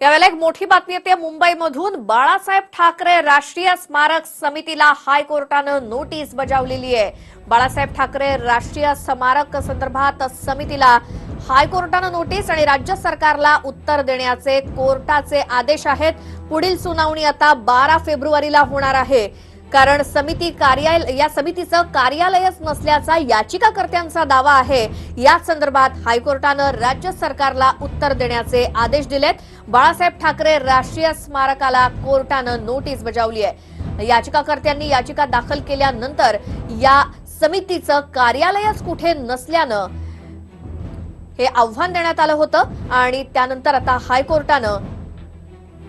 यावेळेला एक मोठी बातमी येते. मुंबईमधून बाळासाहेब ठाकरे राष्ट्रीय स्मारक समितीला हायकोर्टानं नोटीस बजावलेली आहे. बाळासाहेब ठाकरे राष्ट्रीय स्मारक संदर्भात समितीला हायकोर्टानं नोटीस आणि राज्य सरकारला उत्तर देण्याचे कोर्टाचे आदेश आहेत. पुढील सुनावणी आता बारा फेब्रुवारीला होणार आहे. कारण समिती कार्यालय या समितीचं कार्यालयच नसल्याचा याचिकाकर्त्यांचा दावा आहे. या संदर्भात हायकोर्टानं राज्य सरकारला उत्तर देण्याचे आदेश दिलेत. बाळासाहेब ठाकरे राष्ट्रीय स्मारकाला कोर्टानं नोटीस बजावली आहे. याचिकाकर्त्यांनी याचिका दाखल केल्यानंतर या समितीचं कार्यालयच कुठे नसल्यानं हे आव्हान देण्यात आलं होतं आणि त्यानंतर आता हायकोर्टानं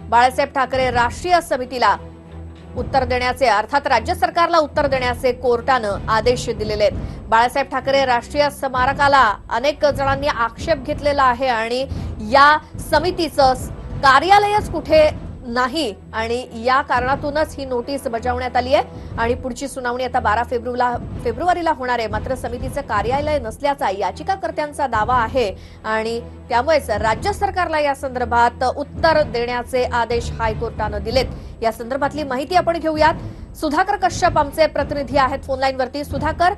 बाळासाहेब ठाकरे राष्ट्रीय समितीला उत्तर देण्याचे अर्थात राज्य सरकारला उत्तर देण्याचे कोर्टानं आदेश दिलेले आहेत. बाळासाहेब ठाकरे राष्ट्रीय स्मारकाला अनेक जणांनी आक्षेप घेतलेला आहे आणि या समितीचं कार्यालयच कुठे नाही आणि या कारणातूनच ही नोटीस बजावण्यात आली आहे. आणि पुढची सुनावणी आता बारा फेब्रुवारीला फेब्रुवारीला होणार आहे. मात्र समितीचं कार्यालय नसल्याचा याचिकाकर्त्यांचा दावा आहे आणि त्यामुळेच राज्य सरकारला या संदर्भात उत्तर देण्याचे आदेश हायकोर्टानं दिलेत. या संदर्भातली माहिती आपण घेऊयात. सुधाकर कश्यप आमचे प्रतिनिधी आहेत फोनलाईनवरती. सुधाकर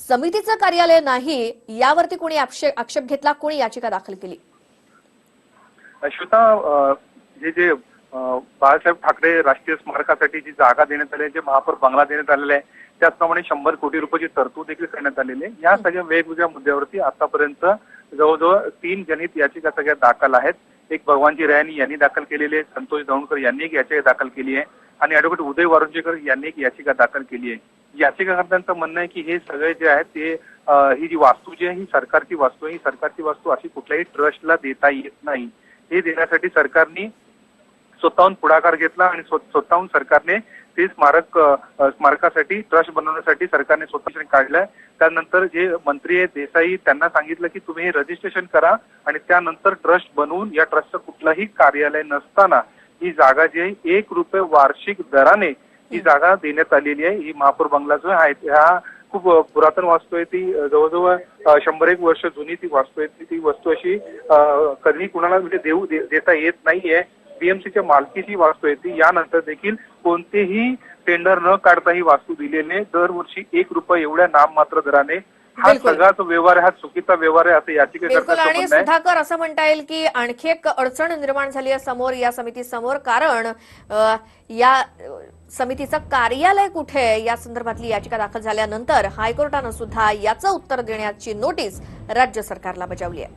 समितीचं कार्यालय नाही यावरती कोणी आक्षेप घेतला? कोणी याचिका दाखल केली? श्वेता अ, हे जे बाळासाहेब ठाकरे राष्ट्रीय स्मारकासाठी जी जागा देण्यात आली आहे जे महापौर बंगला देण्यात आलेला आहे त्याचप्रमाणे शंभर कोटी रुपयाची तरतूद देखील करण्यात आलेली आहे. या सगळ्या वेगवेगळ्या मुद्द्यावरती आतापर्यंत जवळजवळ तीन जनहित याचिका सगळ्या दाखल आहेत. एक भगवानजी रयानी यांनी दाखल केलेली आहे. संतोष दौंडकर यांनी एक याचिका दाखल केली आहे. आणि ॲडव्होकेट उदय वारुंजेकर यांनी एक याचिका दाखल केली आहे. याचिकाकर्त्यांचं म्हणणं आहे की हे सगळे जे आहेत ते ही जी वास्तू जी आहे ही सरकारची वास्तू आहे. ही सरकारची वास्तू अशी कुठल्याही ट्रस्टला देता येत नाही. हे देण्यासाठी सरकारने स्वतःहून पुढाकार घेतला आणि स्वतःहून सरकारने ते स्मारक स्मारकासाठी ट्रस्ट बनवण्यासाठी सरकारने स्वतः काढलाय. त्यानंतर जे मंत्री आहेत देसाई त्यांना सांगितलं की तुम्ही हे रजिस्ट्रेशन करा आणि त्यानंतर ट्रस्ट बनवून या ट्रस्टचं कुठलंही कार्यालय नसताना ही जागा जी आहे एक रुपये वार्षिक दराने ही जागा देण्यात आलेली आहे. ही महापौर बंगला जो आहे ह्या खूप पुरातन वास्तू आहे. ती जवळजवळ शंभर एक वर्ष जुनी ती वास्तू आहे. ती- ती वस्तू अशी कधी कुणाला म्हणजे देऊ दे- देता येत नाहीये. बीएमसीच्या मालकीची वास्तू आहे ती. यानंतर देखील कोणतेही टेंडर न काढता ही वास्तू दिलेले दरवर्षी एक रुपये एवढ्या नाममात्र दराने हा बिलकुल. सगळा जो व्यवहार हा चुकीचा व्यवहार आहे असं याचिकेकर्त्याचं आणि सुधाकर असं म्हणता येईल की आणखी एक अडचण निर्माण झाली आहे समोर या समिती समोर कारण अ, या समितीचं कार्यालय कुठे आहे? या संदर्भातली याचिका दाखल झाल्यानंतर हायकोर्टानं सुद्धा याचं उत्तर देण्याची नोटीस राज्य सरकारला बजावली आहे.